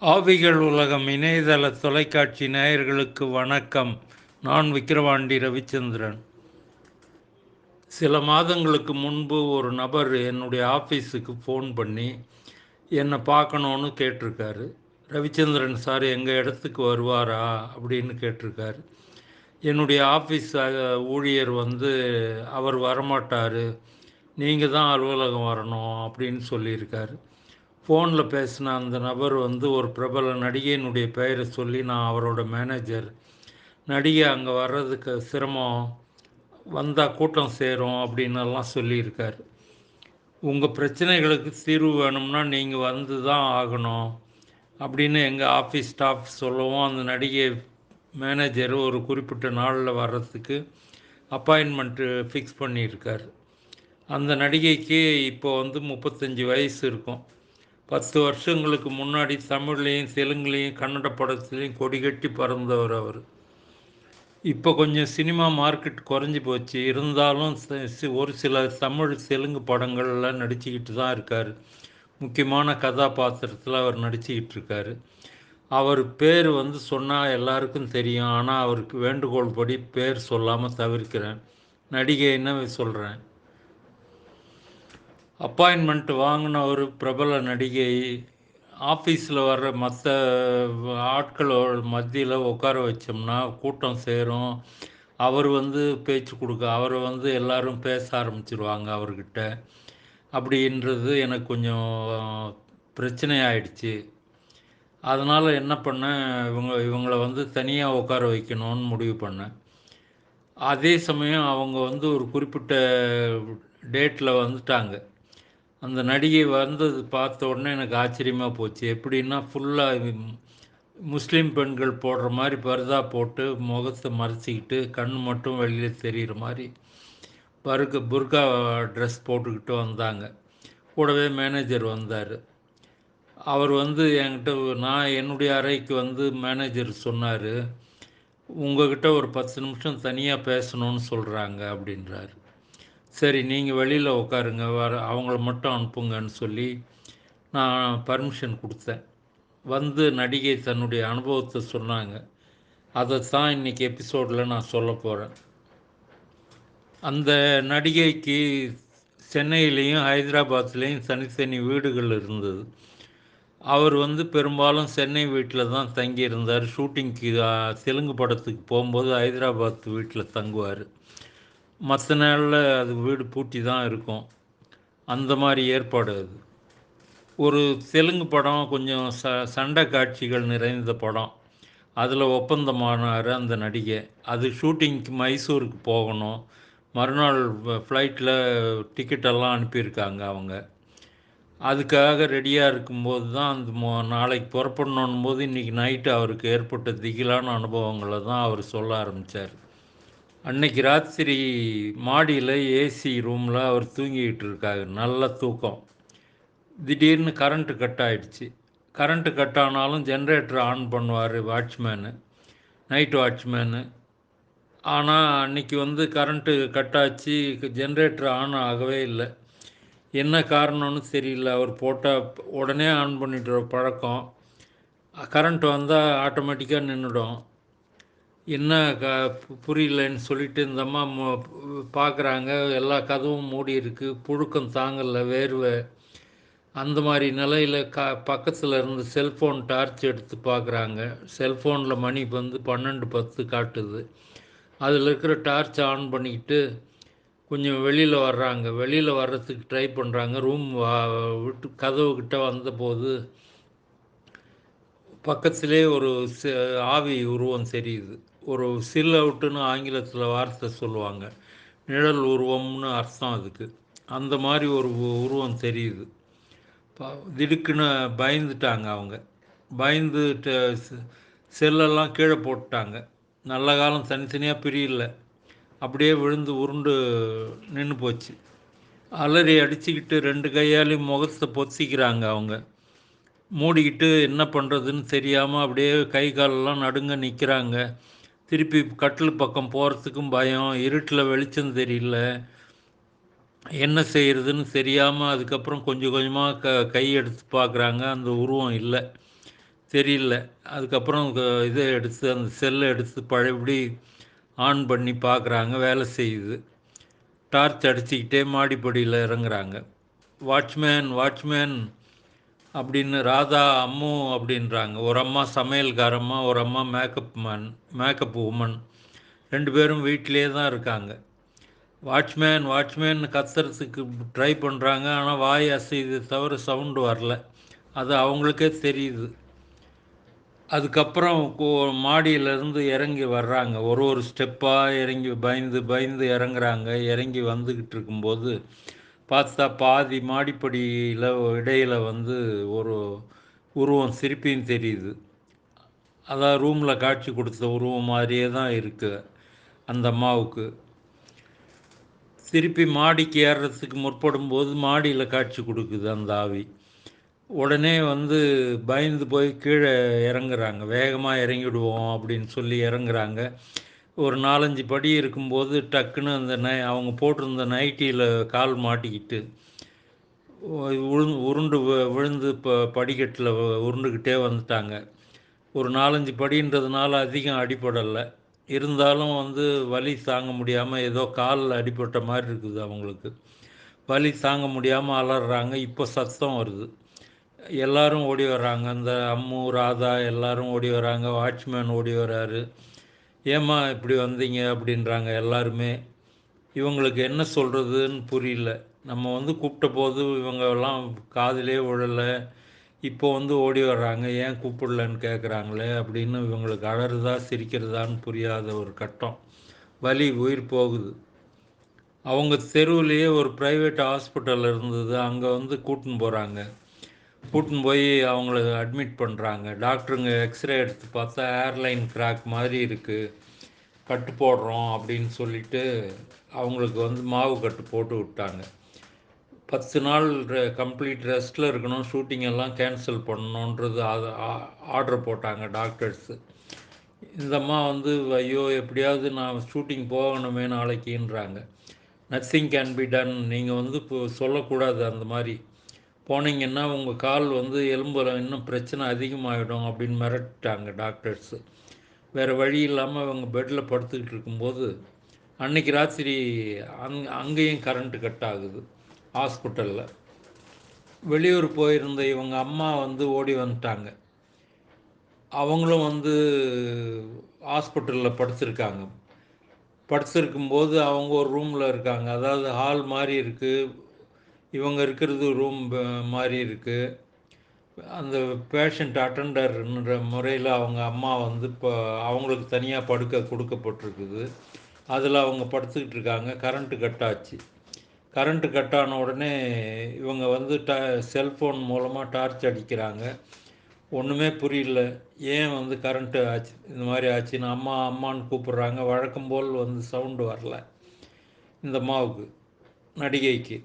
ஆவிகள் உலகம் இணையதள தொலைக்காட்சி நேயர்களுக்கு வணக்கம். நான் விக்கிரவாண்டி ரவிச்சந்திரன். சில மாதங்களுக்கு முன்பு ஒரு நபர் என்னுடைய ஆஃபீஸுக்கு ஃபோன் பண்ணி என்னை பார்க்கணுன்னு கேட்டிருக்காரு. ரவிச்சந்திரன் சார் எங்கள் இடத்துக்கு வருவாரா? அப்படின்னு கேட்டிருக்காரு. என்னுடைய ஆஃபீஸ் ஊழியர் வந்து அவர் வரமாட்டார். நீங்கள் தான் அலுவலகம் வரணும். அப்படின்னு சொல்லியிருக்காரு. ஃபோனில் பேசின அந்த நபர் வந்து ஒரு பிரபல நடிகையினுடைய பெயரை சொல்லி நான் அவரோட மேனேஜர். நடிகை அங்கே வர்றதுக்கு சிரமம். வந்தால் கூட்டம் சேரும் அப்படின்னு சொல்லியிருக்கார். உங்கள் பிரச்சனைகளுக்கு தீர்வு வேணும்னா நீங்கள் வந்து தான் ஆகணும் அப்படின்னு எங்கள் ஆஃபீஸ் ஸ்டாஃப் சொல்லவும் அந்த நடிகை மேனேஜர் ஒரு குறிப்பிட்ட நாளில் வர்றதுக்கு அப்பாயின்மெண்ட்டு ஃபிக்ஸ் பண்ணியிருக்கார். அந்த நடிகைக்கு இப்போ வந்து முப்பத்தஞ்சு வயசு இருக்கும். பத்து வருஷங்களுக்கு முன்னாடி தமிழ்லேயும் தெலுங்குலேயும் கன்னட படத்துலேயும் கொடிகட்டி பறந்தவர் அவர். இப்போ கொஞ்சம் சினிமா மார்க்கெட் குறைஞ்சி போச்சு. இருந்தாலும் ஒரு சில தமிழ் தெலுங்கு படங்கள்லாம் நடிச்சுக்கிட்டு தான் இருக்கார். முக்கியமான கதாபாத்திரத்தில் அவர் நடிச்சுக்கிட்டு இருக்கார். அவர் பேர் வந்து சொன்னால் எல்லாருக்கும் தெரியும். ஆனால் அவருக்கு வேண்டுகோள் படி பேர் சொல்லாமல் தவிர்க்கிறேன். நடிகைன்னு சொல்கிறேன் அப்பாயின்மெண்ட் வாங்கின ஒரு பிரபல நடிகை ஆஃபீஸில் வர்ற மற்ற ஆட்களோட மத்தியில் உட்கார வச்சோம்னா கூட்டம் சேரும். அவர் வந்து பேச்சு கொடுக்க அவர் வந்து எல்லாரும் பேச ஆரம்பிச்சிருவாங்க அவர்கிட்ட. அப்படின்றது எனக்கு கொஞ்சம் பிரச்சனையாயிடுச்சு அதனால் என்ன பண்ணேன் இவங்க இவங்கள வந்து தனியாக உட்கார வைக்கணும்னு முடிவு பண்ணேன். அதே சமயம் அவங்க வந்து ஒரு குறிப்பிட்ட டேட்டில் வந்துட்டாங்க. அந்த நடிகை வந்தது பார்த்த உடனே எனக்கு ஆச்சரியமாக போச்சு. எப்படின்னா ஃபுல்லாக முஸ்லீம் பெண்கள் போடுற மாதிரி பர்தா போட்டு முகத்தை மறைச்சிக்கிட்டு கண் மட்டும் வெளியில் தெரிகிற மாதிரி பருக்க புர்கா ட்ரெஸ் போட்டுக்கிட்டு வந்தாங்க. கூடவே மேனேஜர் வந்தார். அவர் வந்து என்கிட்ட நான் என்னுடைய அறைக்கு வந்து மேனேஜர் சொன்னார் உங்ககிட்ட ஒரு பத்து நிமிஷம் தனியாக பேசணும்னு சொல்கிறாங்க அப்படின்றாரு. சரி நீங்கள் வெளியில் உட்காருங்க வர அவங்கள மட்டும் அனுப்புங்கன்னு சொல்லி நான் பர்மிஷன் கொடுத்தேன். வந்து நடிகை தன்னுடைய அனுபவத்தை சொன்னாங்க. அதை தான் இன்னைக்கு எபிசோடில் நான் சொல்ல போகிறேன் அந்த நடிகைக்கு சென்னையிலையும் ஹைதராபாத்லேயும் தனித்தனி வீடுகள் இருந்தது. அவர் வந்து பெரும்பாலும் சென்னை வீட்டில் தான் தங்கியிருந்தார். ஷூட்டிங்க்கு தெலுங்கு படத்துக்கு போகும்போது ஹைதராபாத் வீட்டில் தங்குவார். மற்ற நாளில் அது வீடு பூட்டி தான் இருக்கும். அந்த மாதிரி ஏற்பாடு அது. ஒரு தெலுங்கு படம் கொஞ்சம் ச சண்டை காட்சிகள் நிறைந்த படம். அதில் ஒப்பந்தமானார் அந்த நடிகை. அது ஷூட்டிங்க்கு மைசூருக்கு போகணும். மறுநாள் ஃப்ளைட்டில் டிக்கெட்டெல்லாம் அனுப்பியிருக்காங்க அவங்க. அதுக்காக ரெடியாக இருக்கும்போது தான் அந்த மோ நாளைக்கு புறப்படணும் போது இன்றைக்கி நைட்டு அவருக்கு ஏற்பட்ட திகிலான அனுபவங்களை தான் அவர் சொல்ல ஆரம்பித்தார் அன்னைக்கு ராத்திரி மாடியில் ஏசி ரூமில் அவர் தூங்கிக்கிட்டு இருக்காரு. நல்ல தூக்கம். திடீர்னு கரண்ட்டு கட் ஆகிடுச்சு கரண்ட்டு கட் ஆனாலும் ஜென்ரேட்டர் ஆன் பண்ணுவார் வாட்ச்மேனு நைட் வாட்ச்மேனு ஆனால் அன்னைக்கு வந்து கரண்ட்டு கட் ஆச்சு. ஜென்ரேட்டர் ஆன் ஆகவே இல்லை. என்ன காரணம்னு தெரியல. அவர் போட்டால் உடனே ஆன் பண்ணிட்டு பழக்கம். கரண்ட் வந்தால் ஆட்டோமேட்டிக்காக நின்றுடும் என்ன க புரியலன்னு சொல்லிட்டு இந்த அம்மா பார்க்குறாங்க எல்லா கதவும் மூடி இருக்கு. புழுக்கம் தாங்கல வேர்வை. அந்த மாதிரி நிலையில் க பக்கத்தில் இருந்து செல்ஃபோன் டார்ச் எடுத்து பார்க்குறாங்க செல்ஃபோனில் மணி வந்து பன்னெண்டு பத்து காட்டுது. அதில் இருக்கிற டார்ச் ஆன் பண்ணிக்கிட்டு கொஞ்சம் வெளியில் வர்றாங்க. வெளியில் வர்றதுக்கு ட்ரை பண்ணுறாங்க ரூம் விட்டு கதவு கிட்ட வந்தபோது பக்கத்திலே ஒரு ஆவி உருவம் தெரியுது. ஒரு சில் அவுட்டுன்னு ஆங்கிலத்தில் வார்த்தை சொல்லுவாங்க. நிழல் உருவம்னு அர்த்தம் அதுக்கு. அந்த மாதிரி ஒரு உருவம் தெரியுது. திடுக்குன்னு பயந்துட்டாங்க அவங்க. பயந்து செல்லெல்லாம் கீழே போட்டுட்டாங்க. நல்ல காலம் தனித்தனியாக பிரியல. அப்படியே விழுந்து உருண்டு நின்று போச்சு. அலறி அடிச்சுக்கிட்டு ரெண்டு கையாலையும் முகத்தை பொத்திக்கிறாங்க அவங்க. மூடிக்கிட்டு என்ன பண்ணுறதுன்னு தெரியாமல் அப்படியே கை காலெல்லாம் நடுங்க நிற்கிறாங்க திருப்பி கட்டில் பக்கம் போகிறதுக்கும் பயம் இருட்டில் வெளிச்சம் தெரியல. என்ன செய்கிறதுன்னு தெரியாமல் அதுக்கப்புறம் கொஞ்சம் கொஞ்சமாக க கை எடுத்து பார்க்குறாங்க அந்த உருவம் இல்லை. தெரியல. அதுக்கப்புறம் இதை எடுத்து அந்த செல்லை எடுத்து பழையபடி ஆன் பண்ணி பார்க்குறாங்க வேலை செய்யுது. டார்ச் அடிச்சுக்கிட்டே மாடிப்படியில் இறங்குறாங்க. Watchman watchman. அப்படின்னு ராதா அம்மு அப்படின்றாங்க. ஒரு அம்மா சமையல்காரம்மா ஒரு அம்மா மேக்கப் மேன் மேக்கப் உமன் ரெண்டு பேரும் வீட்டிலே தான் இருக்காங்க. வாட்ச்மேன் வாட்ச்மேன் கத்துறதுக்கு ட்ரை பண்ணுறாங்க ஆனால் வாய் அசைது தவிர சவுண்டு வரல. அது அவங்களுக்கே தெரியுது. அதுக்கப்புறம் கோ- மாடியிலேருந்து இறங்கி வர்றாங்க. ஒரு ஒரு ஸ்டெப்பாக இறங்கி பயந்து பயந்து இறங்குறாங்க. இறங்கி வந்துக்கிட்டு இருக்கும்போது பார்த்தா பாதி மாடிப்படியில் இடையில் வந்து ஒரு உருவம் சிரிப்பின்னு தெரியுது. அதான் ரூமில் காட்சி கொடுத்த உருவம் மாதிரியே தான் இருக்குது அந்த அம்மாவுக்கு. திருப்பி மாடிக்கு ஏறுறதுக்கு முற்படும் போது மாடியில் காட்சி கொடுக்குது அந்த ஆவி. உடனே வந்து பயந்து போய் கீழே இறங்குறாங்க. வேகமாக இறங்கிடுவோம் அப்படின்னு சொல்லி இறங்குறாங்க. ஒரு நாலஞ்சு படி இருக்கும்போது டக்குன்னு அந்த நை அவங்க போட்டிருந்த நைட்டியில் கால் மாட்டிக்கிட்டு உருண்டு உருண்டு விழுந்து இப்போ படிக்கட்டில் உருண்டுக்கிட்டே வந்துட்டாங்க. ஒரு நாலஞ்சு படின்றதுனால அதிகம் அடிபடலை. இருந்தாலும் வந்து வலி தாங்க முடியாமல் ஏதோ காலில் அடிபட்ட மாதிரி இருக்குது அவங்களுக்கு. வலி தாங்க முடியாமல் அலறாங்க. இப்போ சத்தம் வருது. எல்லாரும் ஓடி வர்றாங்க. அந்த அம்மு ராதா எல்லாரும் ஓடி வராங்க வாட்ச்மேன் ஓடி வராரு ஏம்மா இப்படி வந்தீங்க அப்படின்றாங்க எல்லாருமே. இவங்களுக்கு என்ன சொல்கிறதுன்னு புரியல. நம்ம வந்து கூப்பிட்ட போது இவங்கெல்லாம் காதிலே விழலை. இப்போ வந்து ஓடி வர்றாங்க. ஏன் கூப்பிடலன்னு கேட்குறாங்களே அப்படின்னு இவங்களுக்கு அழறதா சிரிக்கிறதான்னு புரியாத ஒரு கட்டம். வலி உயிர் போகுது. அவங்க தெருவுலேயே ஒரு ப்ரைவேட் ஹாஸ்பிட்டல் இருந்தது. அங்கே வந்து கூட்டின்னு போகிறாங்க கூட்டின்னு போய் அவங்கள அட்மிட் பண்ணுறாங்க டாக்டருங்க எக்ஸ்ரே எடுத்து பார்த்தா ஏர்லைன் கிராக் மாதிரி இருக்குது கட்டு போடுறோம் அப்படின்னு சொல்லிட்டு அவங்களுக்கு வந்து மாவு கட்டு போட்டு விட்டாங்க. பத்து நாள் கம்ப்ளீட் ரெஸ்ட்டில் இருக்கணும். ஷூட்டிங் எல்லாம் கேன்சல் பண்ணணுன்றது ஆர்டர் போட்டாங்க டாக்டர்ஸு இந்தம்மா வந்து ஐயோ எப்படியாவது நான் ஷூட்டிங் போகணுமே நாளைக்குன்றாங்க. நத்திங் கேன் பி டன் நீங்கள் வந்து இப்போ சொல்லக்கூடாது அந்த மாதிரி. போனீங்கன்னா உங்கள் கால் வந்து எலும்புல இன்னும் பிரச்சனை அதிகமாகிடும் அப்படின்னு மிரட்டாங்க டாக்டர்ஸு. வேறு வழி இல்லாமல் அவங்க பெட்டில் படுத்துக்கிட்டு இருக்கும்போது அன்னைக்கு ராத்திரி அங் அங்கேயும் கரண்ட்டு கட் ஆகுது ஹாஸ்பிட்டலில் வெளியூர் போயிருந்த இவங்க அம்மா வந்து ஓடி வந்துட்டாங்க. அவங்களும் வந்து ஹாஸ்பிட்டலில் படுத்திருக்காங்க. படுத்திருக்கும்போது அவங்க ஒரு ரூமில் இருக்காங்க. அதாவது ஹால் மாதிரி இருக்குது இவங்க இருக்கிறது ரூம் மாதிரி இருக்குது அந்த பேஷண்ட் அட்டண்டர்ன்ற முறையில் அவங்க அம்மா வந்து இப்போ அவங்களுக்கு தனியாக படுக்க கொடுக்கப்பட்டிருக்குது. அதில் அவங்க படுத்துக்கிட்டு இருக்காங்க. கரண்ட்டு கட் ஆச்சு. கரண்ட்டு கட் ஆன உடனே இவங்க வந்து ட செல்ஃபோன் மூலமாக டார்ச் அடிக்கிறாங்க. ஒன்றுமே புரியல. ஏன் வந்து கரண்ட்டு ஆச்சு இந்த மாதிரி ஆச்சுன்னு அம்மா அம்மான்னு கூப்பிட்றாங்க. வழக்கம் போல் வந்து சவுண்டு வரல. இந்த அம்மாவுக்கு நடிகைக்கு.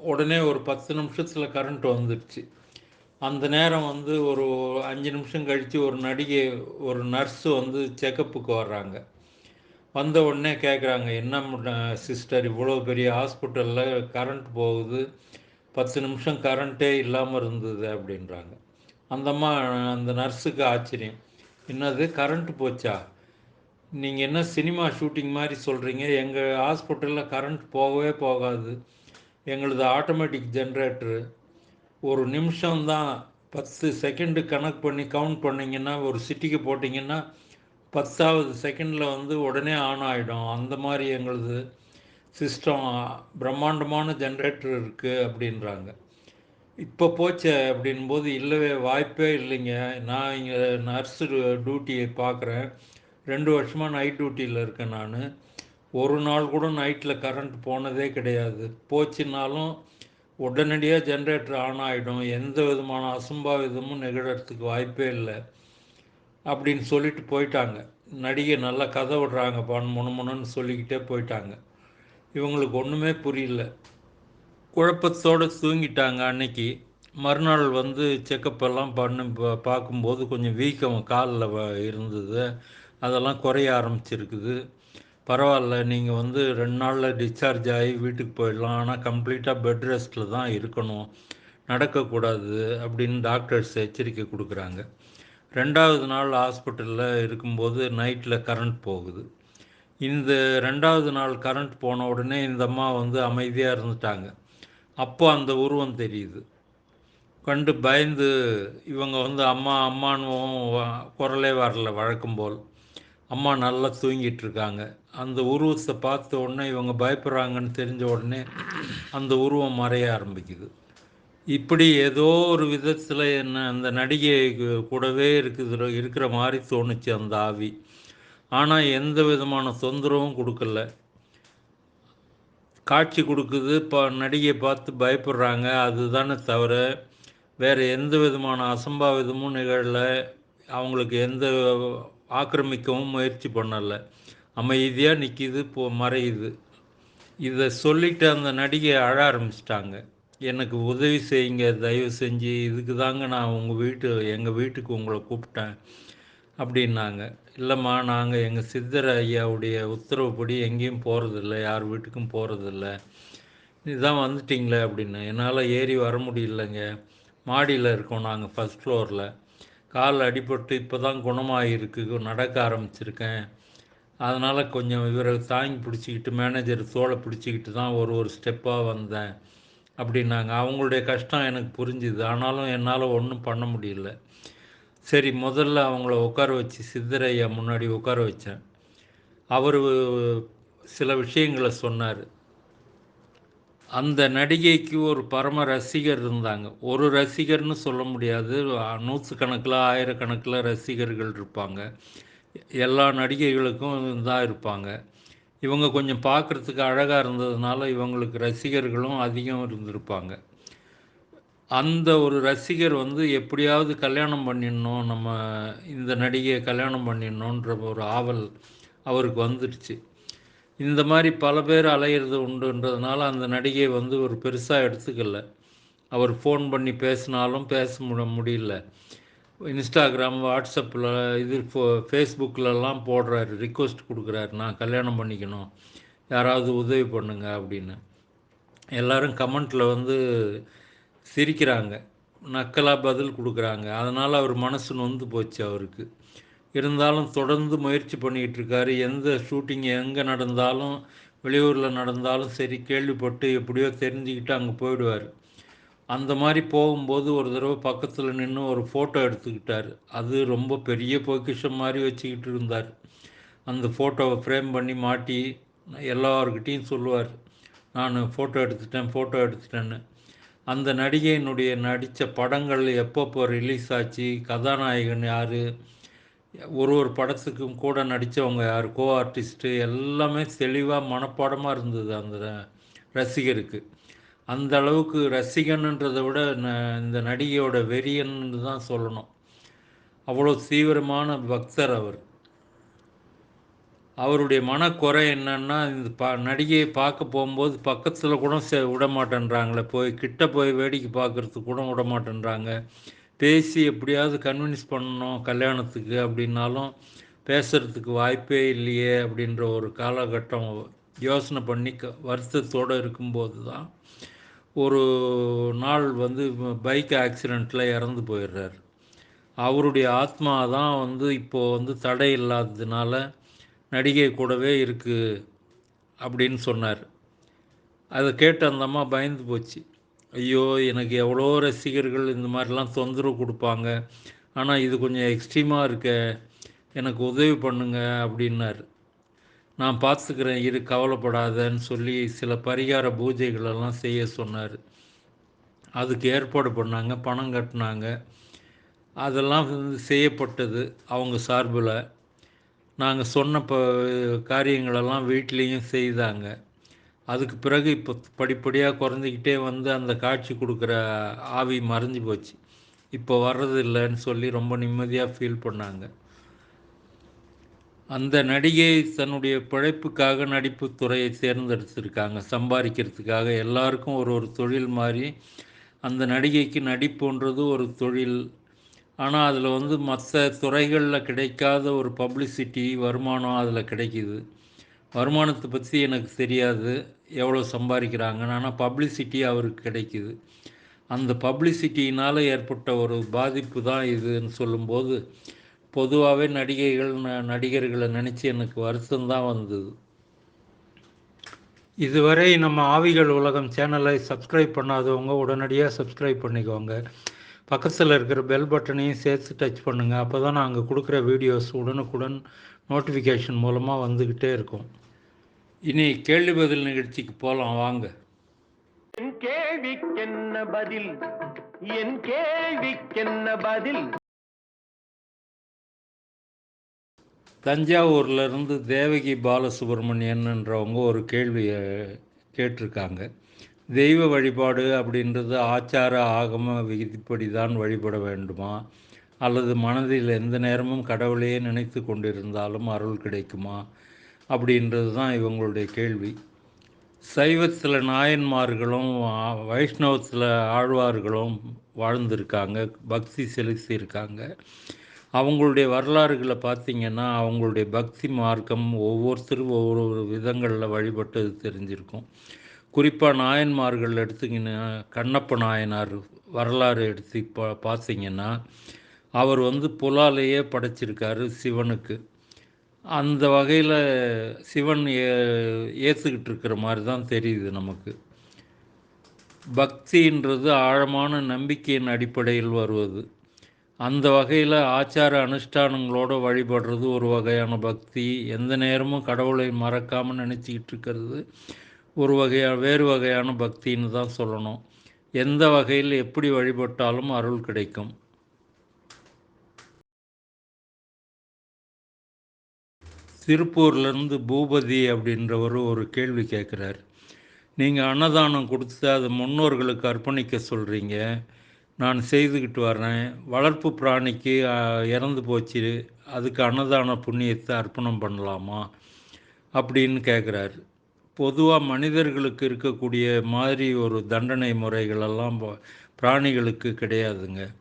உடனே ஒரு பத்து நிமிஷத்தில் கரண்ட் வந்துடுச்சு அந்த நேரம் வந்து ஒரு அஞ்சு நிமிஷம் கழித்து ஒரு நடிகை ஒரு நர்ஸு வந்து செக்கப்புக்கு வர்றாங்க. வந்த உடனே கேட்குறாங்க என்ன சிஸ்டர் இவ்வளோ பெரிய ஹாஸ்பிட்டலில் கரண்ட் போகுது. பத்து நிமிஷம் கரண்ட்டே இல்லாமல் இருந்தது அப்படின்றாங்க. அந்தம்மா அந்த நர்ஸுக்கு ஆச்சரியம். என்னது கரண்ட் போச்சா? நீங்கள் என்ன சினிமா ஷூட்டிங் மாதிரி சொல்கிறீங்க எங்கள் ஹாஸ்பிட்டலில் கரண்ட் போகவே போகாது. எங்களுது ஆட்டோமேட்டிக் ஜென்ரேட்டரு ஒரு நிமிஷம்தான் பத்து செகண்டு கணக்கு பண்ணி கவுண்ட் பண்ணிங்கன்னா ஒரு சிட்டிக்கு போட்டிங்கன்னா பத்தாவது செகண்டில் வந்து உடனே ஆன் ஆகிடும் அந்த மாதிரி எங்களுது சிஸ்டம் பிரம்மாண்டமான ஜென்ரேட்டர் இருக்குது அப்படின்றாங்க. இப்போ போச்சே அப்படின்போது இல்லவே வாய்ப்பே இல்லைங்க. நான் இங்கே நர்ஸு டியூட்டியை பார்க்குறேன். ரெண்டு வருஷமாக நைட் டியூட்டியில் இருக்கேன் நான். ஒரு நாள் கூட நைட்டில் கரண்ட் போனதே கிடையாது. போச்சுன்னாலும் உடனடியாக ஜென்ரேட்டர் ஆன் ஆகிடும் எந்த விதமான அசம்பாவிதமும் நிகழறதுக்கு வாய்ப்பே இல்லை. அப்படின்னு சொல்லிட்டு போயிட்டாங்க. நடிகை நல்லா கதை விடுறாங்க பான் முணுமுணுன்னு சொல்லிக்கிட்டே போயிட்டாங்க. இவங்களுக்கு ஒன்றுமே புரியல. குழப்பத்தோடு தூங்கிட்டாங்க அன்னைக்கு. மறுநாள் வந்து செக்கப் எல்லாம் பண்ணி பார்க்கும்போது கொஞ்சம் வீக்கம் காலில் இருந்தது. அதெல்லாம் குறைய ஆரம்பிச்சிருக்குது. பரவாயில்ல நீங்கள் வந்து ரெண்டு நாளில் டிஸ்சார்ஜ் ஆகி வீட்டுக்கு போயிடலாம். ஆனால் கம்ப்ளீட்டாக பெட் ரெஸ்ட்டில் தான் இருக்கணும். நடக்கக்கூடாது அப்படின்னு டாக்டர்ஸ் எச்சரிக்கை கொடுக்குறாங்க. ரெண்டாவது நாள் ஹாஸ்பிட்டலில் இருக்கும்போது நைட்டில் கரண்ட் போகுது. இந்த ரெண்டாவது நாள் கரண்ட் போன உடனே இந்த அம்மா வந்து அமைதியாக இருந்துட்டாங்க. அப்போ அந்த உருவம் தெரியுது. கண்டு பயந்து இவங்க வந்து அம்மா அம்மான்னு குரலே வரல வழக்கம் போல். அம்மா நல்லா தூங்கிட்டு இருக்காங்க அந்த உருவத்தை பார்த்த உடனே இவங்க பயப்படுறாங்கன்னு தெரிஞ்ச உடனே அந்த உருவம் மறைய ஆரம்பிக்குது. இப்படி ஏதோ ஒரு விதத்தில் என்ன அந்த நடிகை கூடவே இருக்குது இருக்கிற மாதிரி தோணுச்சு அந்த ஆவி. ஆனால் எந்த விதமான தொந்தரவும் கொடுக்கல. காட்சி கொடுக்குது இப்போ நடிகை பார்த்து பயப்படுறாங்க. அதுதானே தவிர வேறு எந்த விதமான அசம்பாவிதமும் நிகழல. அவங்களுக்கு எந்த ஆக்கிரமிக்கவும் முயற்சி பண்ணலை. அமைதியாக நிற்கிது போ மறையுது. இதை சொல்லிட்டு அந்த நடிகை அழ ஆரம்பிச்சிட்டாங்க. எனக்கு உதவி செய்யுங்க தயவு செஞ்சு இதுக்கு தாங்க நான் உங்கள் வீட்டு எங்கள் வீட்டுக்கு உங்களை கூப்பிட்டேன் அப்படின்னாங்க. இல்லைம்மா நாங்கள் எங்கள் சித்தர் ஐயாவுடைய உத்தரவுப்படி எங்கேயும் போகிறதில்ல யார் வீட்டுக்கும் போகிறதில்ல இதுதான் வந்துட்டிங்களே அப்படின்னு. என்னால் ஏறி வர முடியலங்க. மாடியில் இருக்கோம் நாங்கள் ஃபஸ்ட் ஃப்ளோரில். கால் அடிபட்டு இப்போ தான் குணமாகிருக்கு நடக்க ஆரம்பிச்சிருக்கேன். அதனால் கொஞ்சம் இவரை தாங்கி பிடிச்சிக்கிட்டு மேனேஜர் தோலை பிடிச்சிக்கிட்டு தான் ஒரு ஒரு ஸ்டெப்பாக வந்தேன். அப்படின்னாங்க. அவங்களுடைய கஷ்டம் எனக்கு புரிஞ்சுது. ஆனாலும் என்னால் ஒன்றும் பண்ண முடியல. சரி முதல்ல அவங்கள உட்கார வச்சு சித்தரையா முன்னாடி உட்கார வச்சேன். அவர் சில விஷயங்களை சொன்னார். அந்த நடிகைக்கு ஒரு பரம ரசிகர் இருந்தாங்க. ஒரு ரசிகர்னு சொல்ல முடியாது. நூற்றுக்கணக்கில் ஆயிரக்கணக்கில் ரசிகர்கள் இருப்பாங்க. எல்லா நடிகைகளுக்கும் தான் இருப்பாங்க. இவங்க கொஞ்சம் பார்க்குறதுக்கு அழகாக இருந்ததுனால இவங்களுக்கு ரசிகர்களும் அதிகம் இருந்திருப்பாங்க. அந்த ஒரு ரசிகர் வந்து எப்படியாவது கல்யாணம் பண்ணிடணும். நம்ம இந்த நடிகையை கல்யாணம் பண்ணிடணுன்ற ஒரு ஆவல் அவருக்கு வந்துடுச்சு. இந்த மாதிரி பல பேர் அலையிறது உண்டுன்றதுனால அந்த நடிகை வந்து ஒரு பெருசாக எடுத்துக்கல. அவர் ஃபோன் பண்ணி பேசினாலும் பேச முட முடியல. இன்ஸ்டாகிராம் வாட்ஸ்அப்பில் இது ஃபோ ஃபேஸ்புக்கிலலாம் போடுறாரு ரிக்வஸ்ட் கொடுக்குறாரு நான் கல்யாணம் பண்ணிக்கணும். யாராவது உதவி பண்ணுங்க அப்படின்னு. எல்லோரும் கமெண்ட்டில் வந்து சிரிக்கிறாங்க. நக்கலாக பதில் கொடுக்குறாங்க. அதனால் அவர் மனசு நொந்து போச்சு அவருக்கு. இருந்தாலும் தொடர்ந்து முயற்சி பண்ணிகிட்டு இருக்காரு எந்த ஷூட்டிங் எங்கே நடந்தாலும் வெளியூரில் நடந்தாலும் சரி கேள்விப்பட்டு எப்படியோ தெரிஞ்சுக்கிட்டு அங்கே போயிடுவார். அந்த மாதிரி போகும்போது ஒரு தடவை பக்கத்தில் நின்று ஒரு ஃபோட்டோ எடுத்துக்கிட்டார். அது ரொம்ப பெரிய பொக்கிஷம் மாதிரி வச்சுக்கிட்டு இருந்தார். அந்த ஃபோட்டோவை ஃப்ரேம் பண்ணி மாட்டி எல்லார்கிட்டேயும் சொல்லுவார். நான் ஃபோட்டோ எடுத்துட்டேன் ஃபோட்டோ எடுத்துட்டேன்னு. அந்த நடிகையினுடைய நடித்த படங்கள் எப்பப்போ ரிலீஸ் ஆச்சு கதாநாயகன் யார் ஒரு ஒரு படத்துக்கும் கூட நடித்தவங்க யார் கோ ஆர்டிஸ்ட்டு எல்லாமே தெளிவாக மனப்பாடமாக இருந்தது அந்த ரசிகருக்கு. அந்த அளவுக்கு ரசிகன்ன்றதை விட இந்த நடிகையோட வெறியன்னு தான் சொல்லணும். அவ்வளோ தீவிரமான பக்தர் அவர். அவருடைய மனக்குறை என்னன்னா இந்த பா நடிகையை பார்க்க போகும்போது பக்கத்தில் கூட செ விட மாட்டேன்றாங்களே போய் கிட்ட போய் வேடிக்கை பார்க்குறதுக்கு கூட விட மாட்டேன்றாங்க பேசி எப்படியாவது கன்வின்ஸ் பண்ணணும் கல்யாணத்துக்கு அப்படின்னாலும் பேசுகிறதுக்கு வாய்ப்பே இல்லையே அப்படின்ற ஒரு காலகட்டம் யோசனை பண்ணி க வருத்தத்தோடு இருக்கும்போது தான் ஒரு நாள் வந்து பைக் ஆக்சிடெண்ட்டில் இறந்து போயிடுறார். அவருடைய ஆத்மா தான் வந்து இப்போது வந்து தடை இல்லாததுனால நடிகை கூடவே இருக்குது அப்படின்னு சொன்னார். அதை கேட்டு அந்த அம்மா பயந்து போச்சு. ஐயோ எனக்கு எவ்வளோ ரசிகர்கள் இந்த மாதிரிலாம் தொந்தரவு கொடுப்பாங்க. ஆனால் இது கொஞ்சம் எக்ஸ்ட்ரீமாக இருக்க எனக்கு உதவி பண்ணுங்க அப்படின்னார். நான் பார்த்துக்கிறேன் இரு கவலைப்படாதன்னு சொல்லி சில பரிகார பூஜைகளெல்லாம் செய்ய சொன்னார். அதுக்கு ஏற்பாடு பண்ணாங்க பணம் கட்டினாங்க. அதெல்லாம் வந்து செய்யப்பட்டது அவங்க சார்பில். நாங்கள் சொன்ன ப காரியங்களெல்லாம் வீட்லேயும் செய்தாங்க. அதுக்கு பிறகு இப்போ படிப்படியாக குறைஞ்சிக்கிட்டே வந்து அந்த காட்சி கொடுக்குற ஆவி மறைஞ்சு போச்சு. இப்போ வர்றது இல்லைன்னு சொல்லி ரொம்ப நிம்மதியாக ஃபீல் பண்ணாங்க. அந்த நடிகை தன்னுடைய பிழைப்புக்காக நடிப்பு துறையை தேர்ந்தெடுத்திருக்காங்க. சம்பாதிக்கிறதுக்காக எல்லாருக்கும் ஒரு ஒரு தொழில் மாதிரி அந்த நடிகைக்கு நடிப்புன்றது ஒரு தொழில். ஆனால் அதில் வந்து மற்ற துறைகளில் கிடைக்காத ஒரு பப்ளிசிட்டி வருமானம் அதில் கிடைக்கிது. வருமானத்தை பற்றி எனக்கு தெரியாது. எவ்வளோ சம்பாதிக்கிறாங்கன்னு. ஆனால் பப்ளிசிட்டி அவருக்கு கிடைக்குது. அந்த பப்ளிசிட்டியினால் ஏற்பட்ட ஒரு பாதிப்பு தான் இதுன்னு சொல்லும்போது பொதுவாகவே நடிகைகள் நடிகர்களை நினச்சி எனக்கு வருத்தம்தான் வந்தது. இதுவரை நம்ம ஆவிகள் உலகம் சேனலை சப்ஸ்கிரைப் பண்ணாதவங்க உடனடியாக சப்ஸ்கிரைப் பண்ணிக்கோங்க. பக்கத்தில் இருக்கிற பெல் பட்டனையும் சேர்த்து டச் பண்ணுங்கள் அப்போ தான் நாங்கள் கொடுக்குற வீடியோஸ் உடனுக்குடன் நோட்டிஃபிகேஷன் மூலமாக வந்துக்கிட்டே இருக்கும். இனி கேள்வி பதில் நிகழ்ச்சிக்கு போகலாம் வாங்க. என் கேள்விக்கென்ன பதில்? என் கேள்விக்கென்ன பதில்? தஞ்சாவூர்லேருந்து தேவகி பாலசுப்ரமணியன்ன்றவங்க ஒரு கேள்வியை கேட்டிருக்காங்க. தெய்வ வழிபாடு அப்படின்றது ஆச்சார ஆகம விதிப்படி தான் வழிபட வேண்டுமா? அல்லது மனதில் எந்த நேரமும் கடவுளையே நினைத்து கொண்டிருந்தாலும் அருள் கிடைக்குமா? அப்படின்றது தான் இவங்களுடைய கேள்வி. சைவத்தில் நாயன்மார்களும் வைஷ்ணவத்தில் ஆழ்வார்களும் வாழ்ந்திருக்காங்க பக்தி செலுத்தியிருக்காங்க. அவங்களுடைய வரலாறுகளை பார்த்திங்கன்னா அவங்களுடைய பக்தி மார்க்கம் ஒவ்வொருத்தரும் ஒவ்வொரு விதங்களில் வழிபட்டது தெரிஞ்சிருக்கும். குறிப்பாக நாயன்மார்கள் எடுத்திங்கன்னா கண்ணப்ப நாயனார் வரலாறு எடுத்து பா பார்த்திங்கன்னா அவர் வந்து புலாலேயே படைச்சிருக்காரு சிவனுக்கு. அந்த வகையில் சிவன் ஏ ஏற்றுக்கிட்டு இருக்கிற மாதிரி தான் தெரியுது நமக்கு. பக்தின்றது ஆழமான நம்பிக்கையின் அடிப்படையில் வருவது. அந்த வகையில் ஆச்சார அனுஷ்டானங்களோட வழிபடுறது ஒரு வகையான பக்தி. எந்த நேரமும் கடவுளை மறக்காமல் நினச்சிக்கிட்டு இருக்கிறது ஒரு வகையான வேறு வகையான பக்தின்னு தான் சொல்லணும். எந்த வகையில் எப்படி வழிபட்டாலும் அருள் கிடைக்கும். திருப்பூர்லேருந்து பூபதி அப்படின்றவர் ஒரு கேள்வி கேட்குறார். நீங்கள் அன்னதானம் கொடுத்து அதை முன்னோர்களுக்கு அர்ப்பணிக்க சொல்கிறீங்க நான் செய்துக்கிட்டு வர்றேன். வளர்ப்பு பிராணிக்கு இறந்து போச்சு. அதுக்கு அன்னதான புண்ணியத்தை அர்ப்பணம் பண்ணலாமா? அப்படின்னு கேட்குறாரு. பொதுவாக மனிதர்களுக்கு இருக்கக்கூடிய மாதிரி ஒரு தண்டனை முறைகளெல்லாம் ப- பிராணிகளுக்கு கிடையாதுங்க.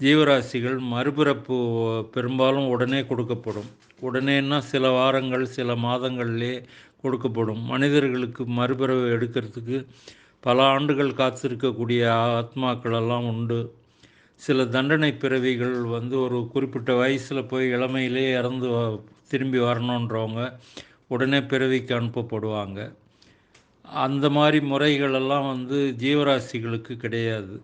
ஜீவராசிகள் மறுபிறப்பு பெரும்பாலும் உடனே கொடுக்கப்படும். உடனேன்னா சில வாரங்கள் சில மாதங்கள்லே கொடுக்கப்படும். மனிதர்களுக்கு மறுபிறவு எடுக்கிறதுக்கு பல ஆண்டுகள் காத்திருக்கக்கூடிய ஆத்மாக்கள் எல்லாம் உண்டு. சில தண்டனை பிறவிகள் வந்து ஒரு குறிப்பிட்ட வயசில் போய் இளமையிலே இறந்து திரும்பி வரணுன்றவங்க உடனே பிறவிக்கு அனுப்பப்படுவாங்க. அந்த மாதிரி முறைகளெல்லாம் வந்து ஜீவராசிகளுக்கு கிடையாது.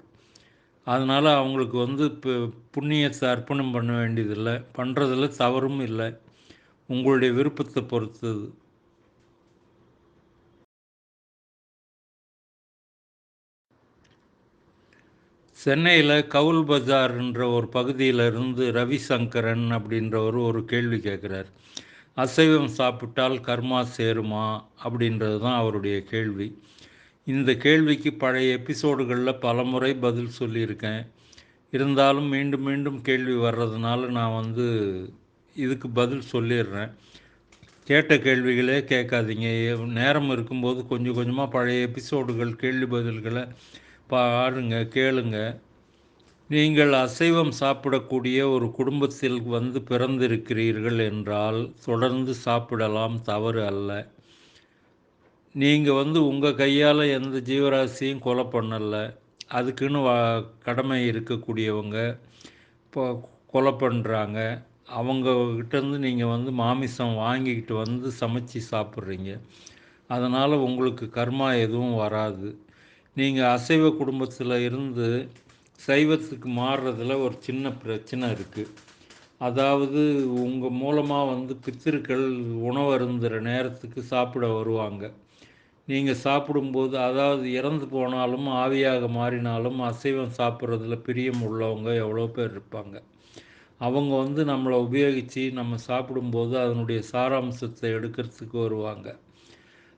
அதனால் அவங்களுக்கு வந்து இப்போ புண்ணியத்தை அர்ப்பணம் பண்ண வேண்டியதில்லை. பண்ணுறதுல தவறும் இல்லை. உங்களுடைய விருப்பத்தை பொறுத்தது சென்னையில் கவுல் பஜார்ன்ற ஒரு பகுதியில் இருந்து ரவிசங்கரன் அப்படின்றவர் ஒரு கேள்வி கேட்குறார். அசைவம் சாப்பிட்டால் கர்மா சேருமா? அப்படின்றது தான் அவருடைய கேள்வி. இந்த கேள்விக்கு பழைய எபிசோடுகளில் பலமுறை பதில் சொல்லியிருக்கேன். இருந்தாலும் மீண்டும் மீண்டும் கேள்வி வர்றதுனால நான் வந்து இதுக்கு பதில் சொல்லிடுறேன். கேட்ட கேள்விகளே கேட்காதீங்க. நேரம் இருக்கும்போது கொஞ்சம் கொஞ்சமாக பழைய எபிசோடுகள் கேள்வி பதில்களை பாருங்க கேளுங்க. நீங்கள் அசைவம் சாப்பிடக்கூடிய ஒரு குடும்பத்தில் வந்து பிறந்திருக்கிறீர்கள் என்றால் தொடர்ந்து சாப்பிடலாம் தவறு அல்ல. நீங்கள் வந்து உங்கள் கையால் எந்த ஜீவராசியும் கொலை பண்ணலை. அதுக்குன்னு வா கடமை இருக்கக்கூடியவங்க இப்போ கொலை பண்ணுறாங்க அவங்கக்கிட்டேருந்து நீங்கள் வந்து மாமிசம் வாங்கிக்கிட்டு வந்து சமைச்சு சாப்பிட்றீங்க. அதனால் உங்களுக்கு கர்மா எதுவும் வராது. நீங்கள் அசைவ குடும்பத்தில் இருந்து சைவத்துக்கு மாறுறதுல ஒரு சின்ன பிரச்சனை இருக்குது அதாவது உங்கள் மூலமாக வந்து பித்திருக்கள் உணவு அருந்துகிற நேரத்துக்கு சாப்பிட வருவாங்க. நீங்கள் சாப்பிடும்போது அதாவது இறந்து போனாலும் ஆவியாக மாறினாலும் அசைவம் சாப்பிட்றதுல பிரியம் உள்ளவங்க எவ்வளோ பேர் இருப்பாங்க. அவங்க வந்து நம்மளை உபயோகித்து நம்ம சாப்பிடும்போது அதனுடைய சாராம்சத்தை எடுக்கிறதுக்கு வருவாங்க.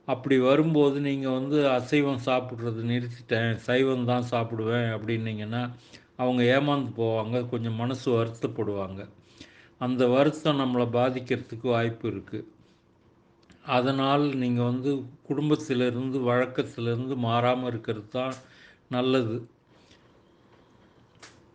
அப்படி வரும்போது நீங்கள் வந்து அசைவம் சாப்பிட்றது நிறுத்திட்டேன் சைவம் தான் சாப்பிடுவேன் அப்படின்னீங்கன்னா அவங்க ஏமாந்து போவாங்க கொஞ்சம் மனசு வருத்தப்படுவாங்க. அந்த வருத்தம் நம்மளை பாதிக்கிறதுக்கு வாய்ப்பு இருக்குது அதனால் நீங்கள் வந்து குடும்பத்திலிருந்து வழக்கத்திலிருந்து மாறாமல் இருக்கிறது தான் நல்லது.